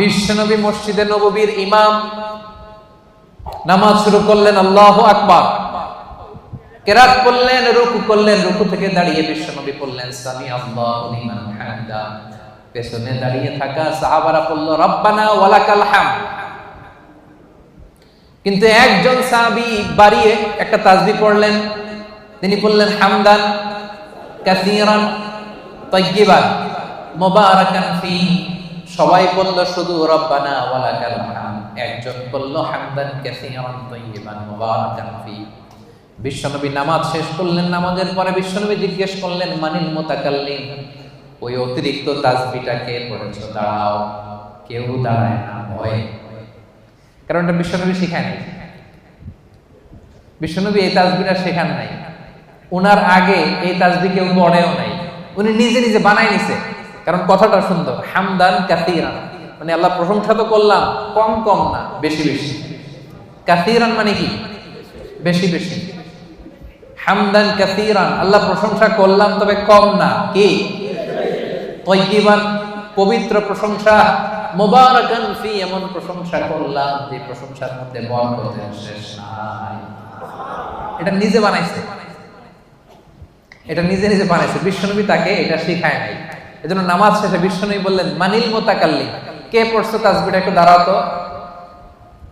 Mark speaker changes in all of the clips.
Speaker 1: বিশ্বনবী মসজিদে নববীর ইমাম নামাজ শুরু করলেন, আল্লাহ আকবার। কেরাত করলেন, রুকু করলেন, রুকু থেকে দাঁড়িয়ে বিশ্বনবী পড়লেন সামি আল্লাহু পেছনে দাঁড়িয়ে থাকা সাহাবারা পড়ল রব্বানা ওয়ালাকাল হামদ। কিন্তু একজন সাহাবী বাড়িয়ে একটা তাসবিহ পড়লেন। তিনি বললেন, হামদান কাসীরান তাইয়িবান মুবারাকান ফি সবাই বলল, শুধু রব্বানা ওয়ালাকাল হামদ। একজন বলল, হামদান কাসীরান তাইয়িবান মুবারাকান ফি। বিশ্বনবী নামাজ শেষ করলেন, নামাজের পরে বিশ্বনবী জিজ্ঞেস করলেন, মানিল মুতাকাল্লিম? ওই অতিরিক্ত তাসবিহটা কে পড়েছো? দাঁড়াও, কেউ দাঁড়ায় না, ভয়ে। কারণ এটা বিশ্বনবী শেখায় নাই। বিশ্বনবী এই তাসবিটা শেখান নাই। ওনার আগে এই তাসবি কেউ পড়েও নাই। উনি নিজে নিজে বানাই নিছে। কারণ কথাটা সুন্দর, হামদান কাসিরান। মানে আল্লাহ প্রশংসা তো করলাম, কম কম না, বেশি বেশি। কাসিরান মানে কি? বেশি বেশি। হামদান কাসিরান, আল্লাহ প্রশংসা করলাম, তবে কম না, কি? তৈবান পবিত্র প্রশংসা, মোবারকান ফি, এমন প্রশংসা করলাম, যে প্রশংসার মধ্যে বরকতের শেষ এটা নিজে বানাইছে। এটা নিজে নিজে বানাইছে। বিশ্বনবী তাকে এটা শেখায় নাই। এজন্য নামাজ শেষে বিশ্বনবী বললেন, মানিল মোতাকাল্লি। কে পড়ছো তাসবিটা একটু দাঁড়াও তো।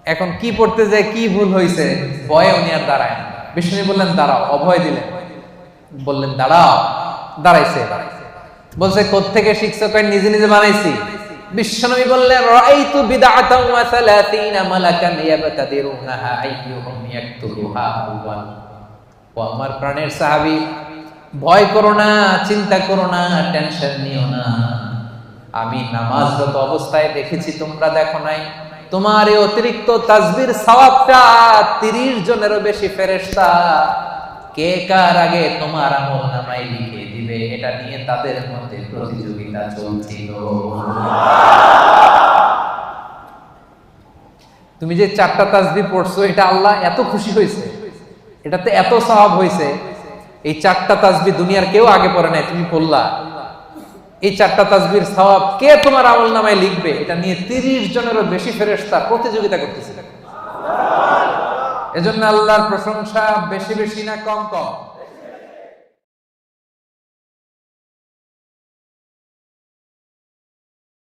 Speaker 1: এখন কি পড়তে যে কি ভুল হয়েছে ভয়ে উনি আর দাঁড়ায় না। বিষ্ণু বললেন, দাঁড়াও, অভয় দিলেন। বললেন, দাঁড়াও। দাঁড়াইছে। বলছে, কোত্থেকে শিখছো? কই নিজে নিজে বানাইছি। বিশ্বনবী বললেন রাআইতু বিদআতান ওয়া সালাতিনা মালাকান ইয়াবতাদিরুনাহা আইয়ুহুম ইয়াকতুবুহা আউয়াল আমার প্রাণের সাহাবী ভয় করো না, চিন্তা করো না টেনশন নিও না। আমি নামাজরত অবস্থায় দেখেছি, তোমরা দেখো নাই। তোমার এই অতিরিক্ত তাজবির সওয়াবটা 30 জনেরও বেশি ফেরেশতা। কে কার আগে তোমার আমল নামাই লিখে দিবে, এটা নিয়ে তাদের মধ্যে প্রতিযোগিতা চলছিল। তুমি যে চারটা তাজবি পড়ছো, এটা আল্লাহ এত খুশি হয়েছে। এটাতে এত সওয়াব হয়েছে। এই চারটা তাজবি দুনিয়ার কেউ আগে পড়ে নাই, তুমি পড়লা। এই চারটা তাজবির সওয়াব কে তোমার আমল নামায় লিখবে? এটা নিয়ে তিরিশ জনেরও বেশি ফেরেস্তা প্রতিযোগিতা করতেছে। এজন্য আল্লাহর প্রশংসা বেশি বেশি না, কম কম।